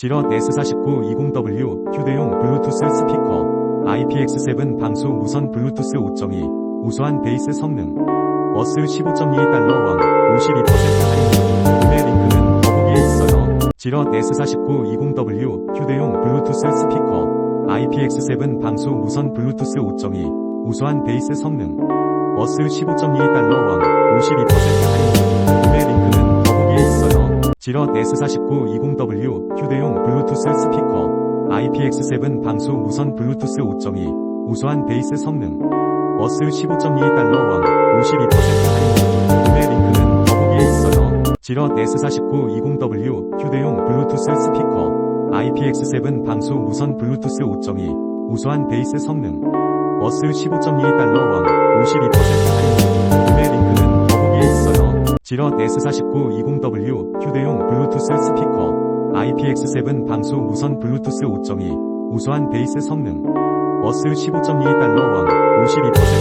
지럿 S4920W 휴대용 블루투스 스피커 IPX7 방수 무선 블루투스 5.2 우수한 베이스 성능. 어스 15.2달러 원 52% 할인. 구매 링크는 더보기에 있어요. 지럿 S4920W 휴대용 블루투스 스피커 IPX7 방수 무선 블루투스 5.2 우수한 베이스 성능. 어스 15.2달러 원 52% 지럿 S4920W 휴대용 블루투스 스피커 IPX7 방수 무선 블루투스 5.2 우수한 베이스 성능. 어스 15.2달러 원 52% 할인. 구매 링크는 더보기에 있어요. 지럿 S4920W 휴대용 블루투스 스피커 IPX7 방수 무선 블루투스 5.2 우수한 베이스 성능. 어스 15.2달러 원 52% 할인 지럿 S4920W 휴대용 블루투스 스피커 IPX7 방수 무선 블루투스 5.2 우수한 베이스 성능 어스 15.2달러 원52% 할인 구매